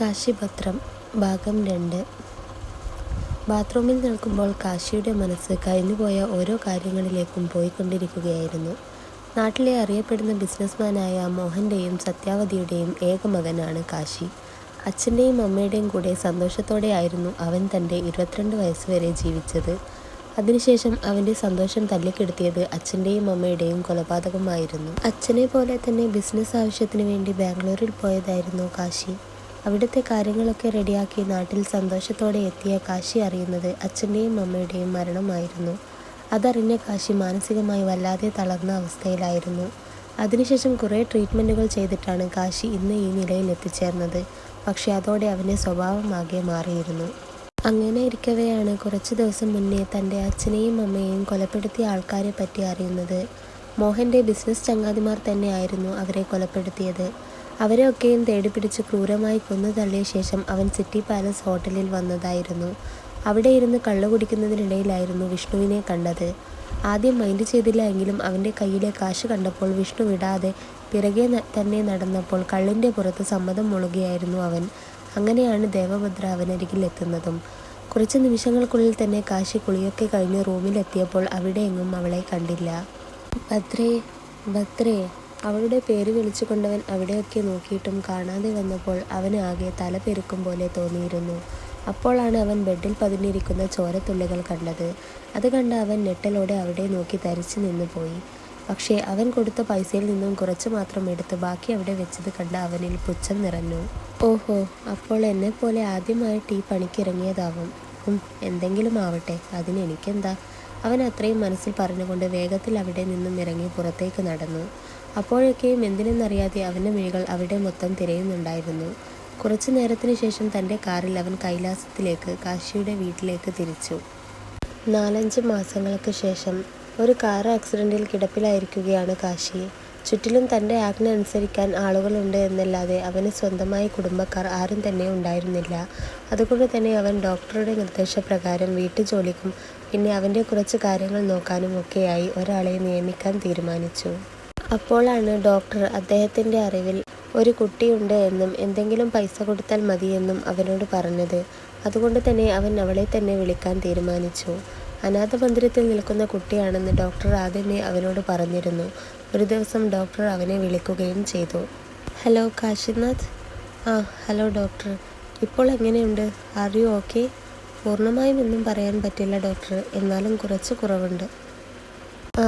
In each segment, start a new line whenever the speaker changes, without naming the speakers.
കാശിപത്രം ഭാഗം രണ്ട്. ബാത്റൂമിൽ നിൽക്കുമ്പോൾ കാശിയുടെ മനസ്സ് കഴിഞ്ഞുപോയ ഓരോ കാര്യങ്ങളിലേക്കും പോയിക്കൊണ്ടിരിക്കുകയായിരുന്നു. നാട്ടിലെ അറിയപ്പെടുന്ന ബിസിനസ്മാനായ മോഹന്റെയും സത്യാവതിയുടെയും ഏക മകനാണ് കാശി. അച്ഛന്റെയും അമ്മയുടെയും കൂടെ സന്തോഷത്തോടെ ആയിരുന്നു അവൻ തന്റെ ഇരുപത്തിരണ്ട് വയസ്സുവരെ ജീവിച്ചത്. അതിനുശേഷം അവന്റെ സന്തോഷം തല്ലിക്കെടുത്തിയത് അച്ഛന്റെയും അമ്മയുടെയും കൊലപാതകമായിരുന്നു. അച്ഛനെ പോലെ തന്നെ ബിസിനസ് ആവശ്യത്തിന് വേണ്ടി ബാംഗ്ലൂരിൽ പോയതായിരുന്നു കാശി. അവിടുത്തെ കാര്യങ്ങളൊക്കെ റെഡിയാക്കി നാട്ടിൽ സന്തോഷത്തോടെ എത്തിയ കാശി അറിയുന്നത് അച്ഛന്റെയും അമ്മയുടെയും മരണമായിരുന്നു. അതറിഞ്ഞ കാശി മാനസികമായി വല്ലാതെ തളർന്ന അവസ്ഥയിലായിരുന്നു. അതിനുശേഷം കുറേ ട്രീറ്റ്മെന്റുകൾ ചെയ്തിട്ടാണ് കാശി ഇന്ന് ഈ നിലയിൽ എത്തിച്ചേർന്നത്. പക്ഷേ അതോടെ അവന്റെ സ്വഭാവമാകെ മാറിയിരുന്നു. അങ്ങനെ ഇരിക്കവെയാണ് കുറച്ച് ദിവസം മുന്നേ തന്റെ അച്ഛനെയും അമ്മയെയും കൊലപ്പെടുത്തിയ ആൾക്കാരെ പറ്റി അറിയുന്നത്. മോഹന്റെ ബിസിനസ് ചങ്ങാതിമാർ തന്നെയായിരുന്നു അവരെ കൊലപ്പെടുത്തിയത്. അവരെയൊക്കെയും തേടിപ്പിടിച്ച് ക്രൂരമായി കൊന്നു തള്ളിയ ശേഷം അവൻ സിറ്റി പാലസ് ഹോട്ടലിൽ വന്നതായിരുന്നു. അവിടെ ഇരുന്ന് കള്ളു കുടിക്കുന്നതിനിടയിലായിരുന്നു വിഷ്ണുവിനെ കണ്ടത്. ആദ്യം മൈൻഡ് ചെയ്തില്ല എങ്കിലും അവന്റെ കയ്യിലെ കാശ് കണ്ടപ്പോൾ വിഷ്ണു വിടാതെ പിറകെ തന്നെ നടന്നപ്പോൾ കള്ളിന്റെ പുറത്ത് സമ്മതം മുളുകയായിരുന്നു അവൻ. അങ്ങനെയാണ് ദേവഭദ്ര അവനരികിൽ എത്തുന്നതും. കുറച്ച് നിമിഷങ്ങൾക്കുള്ളിൽ തന്നെ കാശി കുളിയൊക്കെ കഴിഞ്ഞ് റൂമിലെത്തിയപ്പോൾ അവിടെ എങ്ങും അവളെ കണ്ടില്ല. ഭദ്രേ ഭദ്രേ. അവളുടെ പേര് വിളിച്ചുകൊണ്ടവൻ അവിടെയൊക്കെ നോക്കിയിട്ടും കാണാതെ വന്നപ്പോൾ അവന് ആകെ തല പെരുക്കും പോലെ തോന്നിയിരുന്നു. അപ്പോഴാണ് അവൻ ബെഡിൽ പതിഞ്ഞിരിക്കുന്ന ചോരത്തുള്ളികൾ കണ്ടത്. അത് കണ്ട അവൻ ഞെട്ടലോടെ അവിടെ നോക്കി തരിച്ചു നിന്നു പോയി. പക്ഷേ അവൻ കൊടുത്ത പൈസയിൽ നിന്നും കുറച്ച് മാത്രം എടുത്ത് ബാക്കി അവിടെ വെച്ചത് കണ്ട അവനിൽ പുച്ഛം നിറഞ്ഞു. ഓഹോ അപ്പോൾ എന്നെപ്പോലെ ആദ്യമായിട്ട് ഈ പണിക്കിറങ്ങിയതാവും. എന്തെങ്കിലും ആവട്ടെ അതിന് എനിക്കെന്താ? അവൻ അത്രയും മനസ്സിൽ പറഞ്ഞുകൊണ്ട് വേഗത്തിൽ അവിടെ നിന്നും ഇറങ്ങി പുറത്തേക്ക് നടന്നു. അപ്പോഴൊക്കെയും എന്തിനെന്നറിയാതെ അവന്റെ മിഴികൾ അവിടെ മൊത്തം തിരയുന്നുണ്ടായിരുന്നു. കുറച്ചു നേരത്തിന് ശേഷം തന്റെ കാറിൽ അവൻ കൈലാസത്തിലേക്ക് കാശിയുടെ വീട്ടിലേക്ക് തിരിച്ചു. നാലഞ്ച് മാസങ്ങൾക്ക് ശേഷം ഒരു കാർ ആക്സിഡന്റിൽ കിടപ്പിലായിരിക്കുകയാണ് കാശി. ചുറ്റിലും തന്റെ ആജ്ഞ അനുസരിക്കാൻ ആളുകളുണ്ട് എന്നല്ലാതെ അവന് സ്വന്തമായി കുടുംബക്കാർ ആരും തന്നെ ഉണ്ടായിരുന്നില്ല. അതുകൊണ്ട് തന്നെ അവൻ ഡോക്ടറുടെ നിർദ്ദേശപ്രകാരം വീട്ടുജോലിക്കും പിന്നെ അവന്റെ കുറച്ച് കാര്യങ്ങൾ നോക്കാനും ഒക്കെയായി ഒരാളെ നിയമിക്കാൻ തീരുമാനിച്ചു. അപ്പോഴാണ് ഡോക്ടർ അദ്ദേഹത്തിന്റെ അറിവിൽ ഒരു കുട്ടിയുണ്ട് എന്നും എന്തെങ്കിലും പൈസ കൊടുത്താൽ മതിയെന്നും അവനോട് പറഞ്ഞത്. അതുകൊണ്ട് തന്നെ അവൻ അവളെ തന്നെ വിളിക്കാൻ തീരുമാനിച്ചു. അനാഥ മന്ദിരത്തിൽ നിൽക്കുന്ന കുട്ടിയാണെന്ന് ഡോക്ടർ ആദ്യമേ അവനോട് പറഞ്ഞിരുന്നു. ഒരു ദിവസം ഡോക്ടർ അവനെ വിളിക്കുകയും ചെയ്തു. ഹലോ കാശിനാഥ്. ആ ഹലോ ഡോക്ടർ. ഇപ്പോൾ എങ്ങനെയുണ്ട്? Are you okay? പൂർണമായും ഒന്നും പറയാൻ പറ്റില്ല ഡോക്ടർ. എന്നാലും കുറച്ച് കുറവുണ്ട്. ആ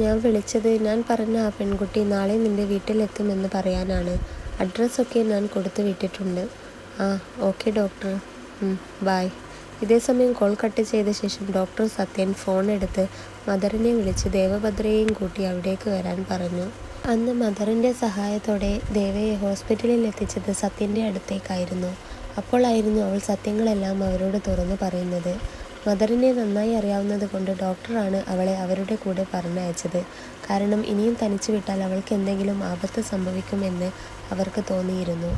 ഞാൻ വിളിച്ചത് ഞാൻ പറഞ്ഞ ആ പെൺകുട്ടി നാളെ നിന്റെ വീട്ടിലെത്തുമെന്ന് പറയാനാണ്. അഡ്രസ്സൊക്കെ ഞാൻ കൊടുത്തു വിട്ടിട്ടുണ്ട്. ആ ഓക്കെ ഡോക്ടർ. ബായ് ഇതേ സമയം കോൾ കട്ട് ചെയ്ത ശേഷം ഡോക്ടർ സത്യൻ ഫോൺ എടുത്ത് മദറിനെ വിളിച്ച് ദേവഭദ്രയെയും കൂട്ടി അവിടേക്ക് വരാൻ പറഞ്ഞു. അന്ന് മദറിന്റെ സഹായത്തോടെ ദേവയെ ഹോസ്പിറ്റലിൽ എത്തിച്ചത് സത്യന്റെ അടുത്തേക്കായിരുന്നു. അപ്പോളായിരുന്നു അവൾ സത്യങ്ങളെല്ലാം അവരോട് തുറന്നു പറയുന്നത്. മദറിനെ നന്നായി അറിയാവുന്നത് കൊണ്ട് ഡോക്ടറാണ് അവളെ അവരുടെ കൂടെ പറഞ്ഞയച്ചത്. കാരണം ഇനിയും തനിച്ചു വിട്ടാൽ അവൾക്ക് എന്തെങ്കിലും ആപത്ത് സംഭവിക്കുമെന്ന് അവർക്ക് തോന്നിയിരുന്നു.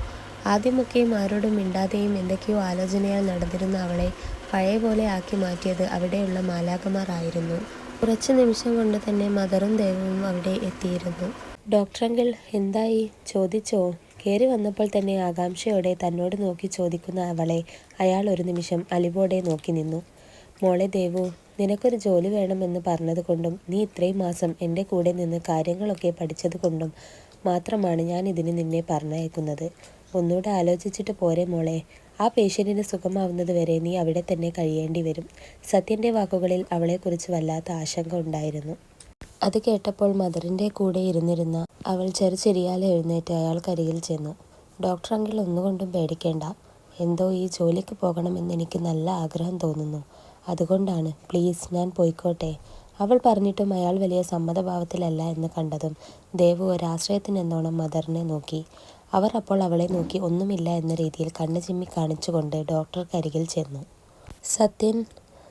ആദ്യമൊക്കെയും ആരോടും മിണ്ടാതെയും എന്തൊക്കെയോ ആലോചനയാൽ നടന്നിരുന്ന അവളെ പഴയ പോലെ ആക്കി മാറ്റിയത് അവിടെയുള്ള മാലാകമാർ ആയിരുന്നു. കുറച്ച് നിമിഷം കൊണ്ട് തന്നെ മദറും ദേവവും അവിടെ എത്തിയിരുന്നു. ഡോക്ടറെങ്കിൽ എന്തായി? ചോദിച്ചോ? കയറി വന്നപ്പോൾ തന്നെ ആകാംക്ഷയോടെ തന്നോട് നോക്കി ചോദിക്കുന്ന അവളെ അയാൾ ഒരു നിമിഷം അലിവോടെ നോക്കി നിന്നു. മോളെ ദേവു നിനക്കൊരു ജോലി വേണമെന്ന് പറഞ്ഞതുകൊണ്ടും നീ ഇത്രയും മാസം എന്റെ കൂടെ നിന്ന് കാര്യങ്ങളൊക്കെ പഠിച്ചതുകൊണ്ടും മാത്രമാണ് ഞാൻ ഇതിന് നിന്നെ പറഞ്ഞയക്കുന്നത്. ഒന്നുകൂടെ ആലോചിച്ചിട്ട് പോരെ മോളെ. ആ പേഷ്യന്റിന് സുഖമാവുന്നത് വരെ നീ അവിടെ തന്നെ കഴിയേണ്ടി വരും. സത്യന്റെ വാക്കുകളിൽ അവളെക്കുറിച്ച് വല്ലാത്ത ആശങ്ക ഉണ്ടായിരുന്നു. അത് കേട്ടപ്പോൾ മദറിന്റെ കൂടെ ഇരുന്നിരുന്ന അവൾ ചെറുചെരിയാലെ എഴുന്നേറ്റ് അയാൾക്കരികിൽ ചെന്നു. ഡോക്ടർ അങ്കിൾ ഒന്നുകൊണ്ടും പേടിക്കേണ്ട. എന്തോ ഈ ജോലിക്ക് പോകണമെന്ന് എനിക്ക് നല്ല ആഗ്രഹം തോന്നുന്നു. അതുകൊണ്ടാണ് പ്ലീസ് ഞാൻ പോയിക്കോട്ടെ. അവൾ പറഞ്ഞിട്ടും അയാൾ വലിയ സമ്മതഭാവത്തിലല്ല എന്ന് കണ്ടതും ദേവു ഒരാശ്രയത്തിനെന്നോണം മദറിനെ നോക്കി. അവർ അപ്പോൾ അവളെ നോക്കി ഒന്നുമില്ല എന്ന രീതിയിൽ കണ്ണു ചിമ്മി കാണിച്ചുകൊണ്ട് ഡോക്ടർക്കരികിൽ ചെന്നു. സത്യൻ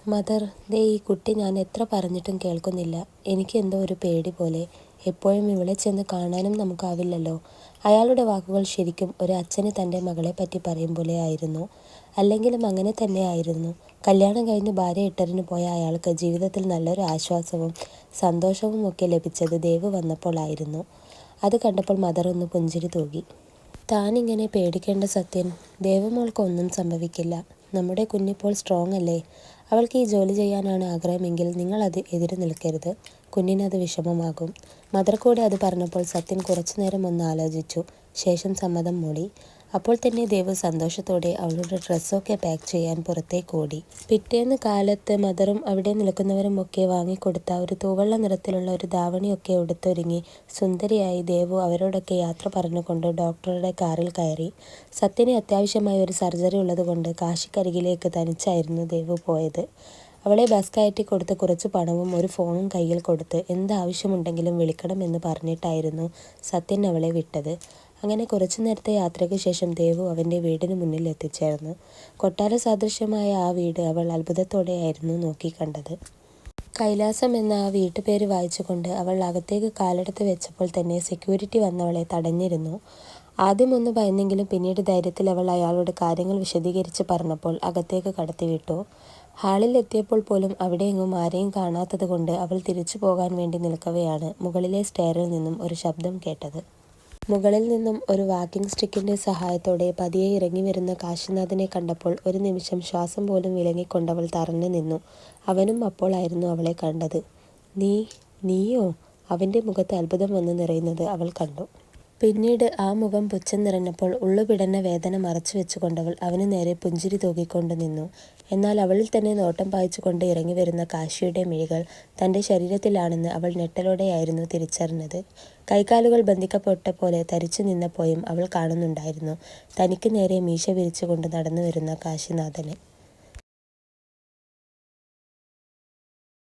മദർ ദേ ഈ കുട്ടി ഞാൻ എത്ര പറഞ്ഞിട്ടും കേൾക്കുന്നില്ല. എനിക്ക് എന്തോ ഒരു പേടി പോലെ എപ്പോഴും ഇവിടെ ചെന്ന് കാണാനും നമുക്കാവില്ലല്ലോ. അയാളുടെ വാക്കുകൾ ശരിക്കും ഒരു അച്ഛന് തന്റെ മകളെ പറ്റി പറയും പോലെ ആയിരുന്നു. അല്ലെങ്കിലും അങ്ങനെ തന്നെ ആയിരുന്നു. കല്യാണം കഴിഞ്ഞ് ഭാര്യ ഇട്ടറിന് പോയ അയാൾക്ക് ജീവിതത്തിൽ നല്ലൊരു ആശ്വാസവും സന്തോഷവും ഒക്കെ ലഭിച്ചത് ദേവ് വന്നപ്പോഴായിരുന്നു അത് കണ്ടപ്പോൾ മദർ ഒന്ന് പുഞ്ചിരി തൂകി. താനിങ്ങനെ പേടിക്കേണ്ട സത്യൻ. ദേവമോൾക്ക് ഒന്നും സംഭവിക്കില്ല. നമ്മുടെ കുഞ്ഞിപ്പോൾ സ്ട്രോങ് അല്ലേ? അവൾക്ക് ഈ ജോലി ചെയ്യാനാണ് ആഗ്രഹമെങ്കിൽ നിങ്ങൾ അത് എതിര് നിൽക്കരുത്. കുഞ്ഞിനത് വിഷമമാകും. മദർ കൂടെ അത് പറഞ്ഞപ്പോൾ സത്യൻ കുറച്ചു നേരം ഒന്ന് ആലോചിച്ചു. ശേഷം സമ്മതം മൂളി അപ്പോൾ തന്നെ ദേവ് സന്തോഷത്തോടെ അവളുടെ ഡ്രസ്സൊക്കെ പാക്ക് ചെയ്യാൻ പുറത്തേക്ക് ഓടി. പിറ്റേന്ന് കാലത്ത് മദറും അവിടെ നിൽക്കുന്നവരും ഒക്കെ വാങ്ങിക്കൊടുത്ത ഒരു തൂവള്ള നിറത്തിലുള്ള ഒരു ധാവണിയൊക്കെ ഉടുത്തൊരുങ്ങി സുന്ദരിയായി ദേവു അവരോടൊക്കെ യാത്ര പറഞ്ഞുകൊണ്ട് ഡോക്ടറുടെ കാറിൽ കയറി. സത്യന് അത്യാവശ്യമായ ഒരു സർജറി ഉള്ളതുകൊണ്ട് കാശിക്കരികിലേക്ക് തനിച്ചായിരുന്നു ദേവു പോയത്. അവളെ ബസ് കയറ്റി കൊടുത്ത് കുറച്ച് പണവും ഒരു ഫോണും കയ്യിൽ കൊടുത്ത് എന്താവശ്യമുണ്ടെങ്കിലും വിളിക്കണമെന്ന് പറഞ്ഞിട്ടായിരുന്നു സത്യൻ അവളെ വിട്ടത്. അങ്ങനെ കുറച്ചു നേരത്തെ യാത്രയ്ക്ക് ശേഷം ദേവു അവന്റെ വീടിന് മുന്നിൽ എത്തിച്ചേർന്നു. കൊട്ടാര സാദൃശ്യമായ ആ വീട് അവൾ അത്ഭുതത്തോടെയായിരുന്നു നോക്കിക്കണ്ടത് കൈലാസം എന്ന ആ വീട്ടുപേര് വായിച്ചുകൊണ്ട് അവൾ അകത്തേക്ക് കാലെടുത്ത് വെച്ചപ്പോൾ തന്നെ സെക്യൂരിറ്റി വന്നവളെ തടഞ്ഞിരുന്നു. ആദ്യം ഒന്ന് ഭയന്നെങ്കിലും പിന്നീട് ധൈര്യത്തിൽ അവൾ അയാളോട് കാര്യങ്ങൾ വിശദീകരിച്ച് പറഞ്ഞപ്പോൾ അകത്തേക്ക് കടത്തിവിട്ടു ഹാളിൽ എത്തിയപ്പോൾ പോലും അവിടെയെങ്ങും ആരെയും കാണാത്തത് കൊണ്ട് അവൾ തിരിച്ചു പോകാൻ വേണ്ടി നിൽക്കവെയാണ് മുകളിലെ സ്റ്റെയറിൽ നിന്നും ഒരു ശബ്ദം കേട്ടത്. മുകളിൽ നിന്നും ഒരു വാക്കിംഗ് സ്റ്റിക്കിന്റെ സഹായത്തോടെ പതിയെ ഇറങ്ങി വരുന്ന കാശിനാഥനെ കണ്ടപ്പോൾ ഒരു നിമിഷം ശ്വാസം പോലും വിലങ്ങിക്കൊണ്ടവൾ തറഞ്ഞു നിന്നു. അവനും അപ്പോളായിരുന്നു അവളെ കണ്ടത്. നീ നീയോ? അവന്റെ മുഖത്ത് അത്ഭുതം വന്ന് നിറയുന്നത് അവൾ കണ്ടു. പിന്നീട് ആ മുഖം പുച്ഛം നിറഞ്ഞപ്പോൾ ഉള്ളുപിടന്ന വേദന മറച്ചു വെച്ചുകൊണ്ടവൾ അവന് നേരെ പുഞ്ചിരി തൂക്കിക്കൊണ്ട് നിന്നു. എന്നാൽ അവളിൽ തന്നെ നോട്ടം പായിച്ചുകൊണ്ട് ഇറങ്ങി വരുന്ന കാശിയുടെ മിഴികൾ തന്റെ ശരീരത്തിലാണെന്ന് അവൾ ഞെട്ടലോടെയായിരുന്നു തിരിച്ചറിഞ്ഞത്. കൈകാലുകൾ ബന്ധിക്കപ്പെട്ട പോലെ തരിച്ചു നിന്നപ്പോഴും അവൾ കാണുന്നുണ്ടായിരുന്നു. തനിക്ക് നേരെ മീശ വിരിച്ചുകൊണ്ട് നടന്നു വരുന്ന കാശിനാഥനെ.